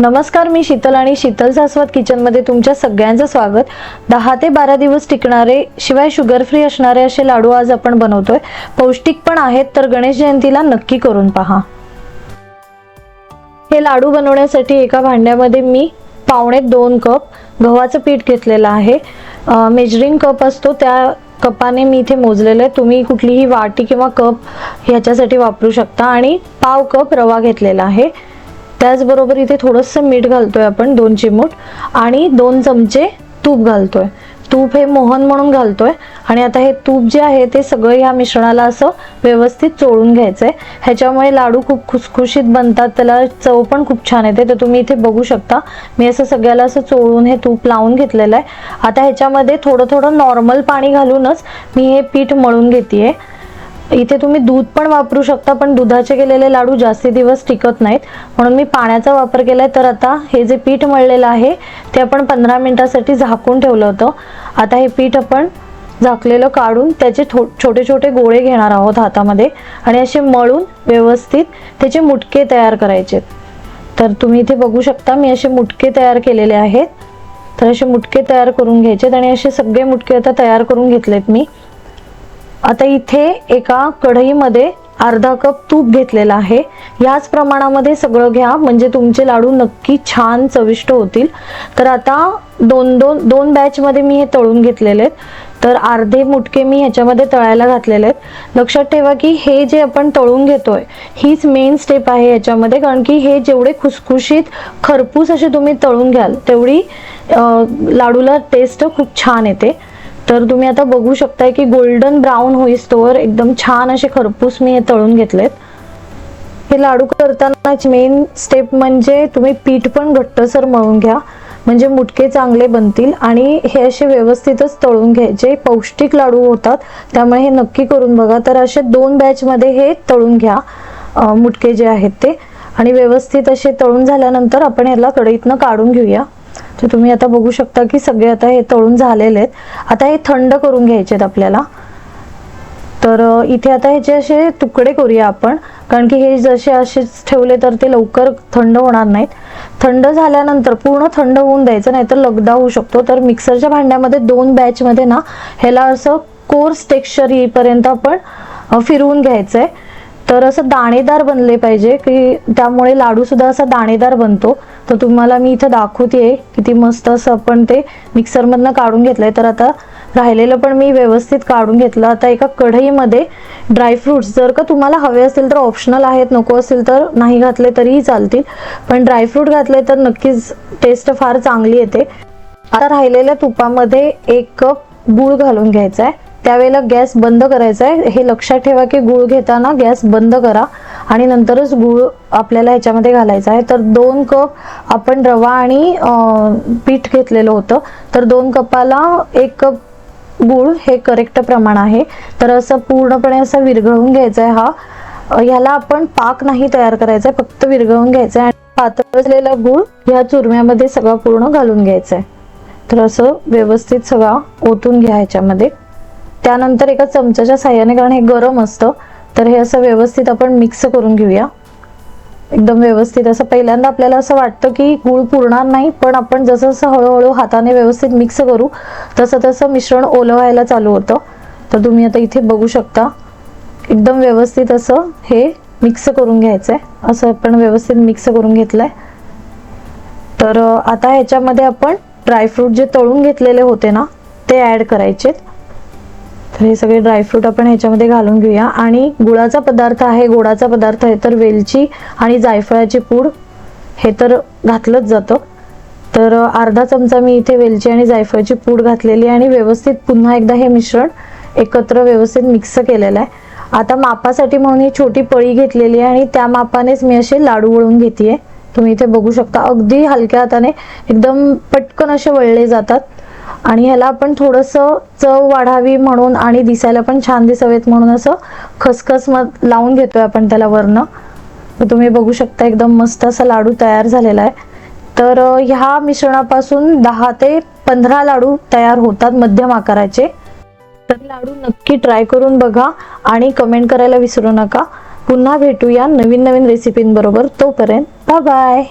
नमस्कार मी शीतल आणि शीतल सासवत किचनमध्ये तुमच्या सगळ्यांचं स्वागत. दहा ते बारा दिवस टिकणारे शिवाय शुगर फ्री असणारे असे लाडू आज आपण बनवतोय. पौष्टिक पण आहेत तर गणेश जयंतीला नक्की करून पहा. हे लाडू बनवण्यासाठी एका भांड्यामध्ये मी पावणे दोन कप गव्हाचं पीठ घेतलेलं आहे. मेजरिंग कप असतो त्या कपाने मी इथे मोजलेलं आहे. तुम्ही कुठलीही वाटी किंवा कप ह्याच्यासाठी वापरू शकता. आणि पाव कप रवा घेतलेला आहे. त्याचबरोबर इथे थोडंसं मीठ घालतोय आपण दोन चिमूट आणि दोन चमचे तूप घालतोय. तूप हे मोहन म्हणून घालतोय. आणि आता हे तूप जे आहे ते सगळं ह्या मिश्रणाला असं व्यवस्थित चोळून घ्यायचंय. ह्याच्यामुळे लाडू खूप खुसखुशीत बनतात त्याला चव पण खूप छान येते. तर तुम्ही इथे बघू शकता. मी असं सगळ्याला असं चोळून हे तूप लावून घेतलेलं आहे. आता ह्याच्यामध्ये थोडं थोडं नॉर्मल पाणी घालूनच मी हे पीठ मळून घेते इथे तुम्ही दूध पण वापरू शकता पण दुधाचे केलेले लाडू जास्ती दिवस टिकत नाहीत. म्हणून मी पाण्याचा वापर केलाय. तर आता हे जे पीठ मळलेलं आहे ते आपण पंधरा मिनिटासाठी झाकून ठेवलं होतं. आता हे पीठ आपण झाकलेलं काढून त्याचे थो छोटे छोटे गोळे घेणार आहोत हातामध्ये आणि असे मळून व्यवस्थित त्याचे मुटके तयार करायचे तर तुम्ही इथे बघू शकता मी असे मुटके तयार केलेले आहेत. तर असे मुटके तयार करून घ्यायचेत आणि असे सगळे मुटके आता तयार करून घेतलेत मी. आता इथे एका कढईमध्ये अर्धा कप तूप घेतलेला आहे. याच प्रमाणामध्ये सगळं घ्या म्हणजे तुमचे लाडू नक्की छान चविष्ट होतील. तर आता दोन दोन दोन बॅचमध्ये मी हे तळून घेतलेले आहेत. तर अर्धे मुटके मी ह्याच्यामध्ये तळायला घातलेले आहेत. लक्षात ठेवा की हे जे आपण तळून घेतोय हीच मेन स्टेप आहे याच्यामध्ये. कारण की हे जेवढे खुसखुशीत खरपूस असे तुम्ही तळून घ्याल तेवढी लाडूला टेस्ट खूप छान येते. तर तुम्ही आता बघू शकताय की गोल्डन ब्राऊन होईस्तोवर एकदम छान असे खरपूस मी हे तळून घेतलेत. हे लाडू करतानाच मेन स्टेप म्हणजे तुम्ही पीठ पण घट्टसर मळून घ्या. म्हणजे मुटके चांगले बनतील आणि हे असे व्यवस्थितच तळून घ्यायचे पौष्टिक लाडू होतात त्यामुळे हे नक्की करून बघा. तर असे दोन बॅचमध्ये हे तळून घ्या मुटके जे आहेत ते. आणि व्यवस्थित असे तळून झाल्यानंतर आपण ह्याला कढईतनं काढून घेऊया. तर तुम्ही आता बघू शकता की सगळे आता हे तळून झालेले आहेत. आता हे थंड करून घ्यायचे आहेत आपल्याला. तर इथे आता ह्याचे असे तुकडे करूया आपण कारण की हे जसे असेच ठेवले तर ते लवकर थंड होणार नाहीत. थंड झाल्यानंतर पूर्ण थंड होऊन द्यायचं नाही तर लगदा होऊ शकतो. तर मिक्सरच्या भांड्यामध्ये दोन बॅचमध्ये ना ह्याला असं कोर्स टेक्स्चर येईपर्यंत आपण फिरवून घ्यायचं आहे तर असं दाणेदार बनले पाहिजे की त्यामुळे लाडू सुद्धा असा दाणेदार बनतो. तर तुम्हाला मी इथं दाखवते किती मस्त असं आपण ते मिक्सरमधनं काढून घेतलंय. तर आता राहिलेलं पण मी व्यवस्थित काढून घेतलं. आता एका कढईमध्ये ड्रायफ्रुट्स जर का तुम्हाला हवे असतील तर ऑप्शनल आहेत नको असेल तर नाही घातले तरीही चालतील. पण ड्रायफ्रूट घातले तर नक्कीच टेस्ट फार चांगली येते. आता राहिलेल्या तुपामध्ये एक कप गूळ घालून घ्यायचा आहे त्यावेळेला गॅस बंद करायचा आहे हे लक्षात ठेवा की गूळ घेताना गॅस बंद करा आणि नंतरच गूळ आपल्याला ह्याच्यामध्ये घालायचा आहे तर दोन कप आपण रवा आणि पीठ घेतलेलं होतं. तर दोन कपाला एक कप गूळ हे करेक्ट प्रमाण आहे. तर असं पूर्णपणे असं विरघळून घ्यायचा आहे हा. ह्याला आपण पाक नाही तयार करायचा आहे फक्त विरघळून घ्यायचा आहे आणि पातळलेला गूळ ह्या चुरम्यामध्ये सगळा पूर्ण घालून घ्यायचा आहे तर असं व्यवस्थित सगळा ओतून घ्या ह्याच्यामध्ये. त्यानंतर एका चमच्याच्या साह्याने कारण हे गरम असतं तर हे असं व्यवस्थित आपण मिक्स करून घेऊया. एकदम व्यवस्थित. असं पहिल्यांदा आपल्याला असं वाटतं की गूळ पुरणार नाही पण आपण जसं जसं हळूहळू हाताने व्यवस्थित मिक्स करू तसं तसं मिश्रण ओलं व्हायला चालू होतं. तर तुम्ही आता इथे बघू शकता. एकदम व्यवस्थित असं हे मिक्स करून घ्यायचं आहे असं आपण व्यवस्थित मिक्स करून घेतलंय. तर आता ह्याच्यामध्ये आपण ड्रायफ्रूट जे तळून घेतलेले होते ना ते ॲड करायचे तर हे सगळे ड्रायफ्रूट आपण ह्याच्यामध्ये घालून घेऊया. आणि गुळाचा पदार्थ आहे गोडाचा पदार्थ आहे तर वेलची आणि जायफळाची पूड हे तर घातलंच जातं. तर अर्धा चमचा मी इथे वेलची आणि जायफळाची पूड घातलेली आहे आणि व्यवस्थित पुन्हा एकदा हे मिश्रण एकत्र व्यवस्थित मिक्स केलेलं आहे. आता मापासाठी म्हणून ही छोटी पळी घेतलेली आहे आणि त्या मापानेच मी असे लाडू वळून घेते तुम्ही इथे बघू शकता अगदी हलक्या हाताने एकदम पटकन असे वळले जातात. आणि ह्याला आपण थोडंसं चव वाढावी म्हणून आणि दिसायला पण छान दिसावेत म्हणून असं खसखस मग लावून घेतोय आपण त्याला वरनं. तर तुम्ही बघू शकता एकदम मस्त असा लाडू तयार झालेला आहे. तर ह्या मिश्रणापासून दहा ते पंधरा लाडू तयार होतात मध्यम आकाराचे. तर लाडू नक्की ट्राय करून बघा आणि कमेंट करायला विसरू नका. पुन्हा भेटूया नवीन नवीन रेसिपींबरोबर तोपर्यंत. Bye bye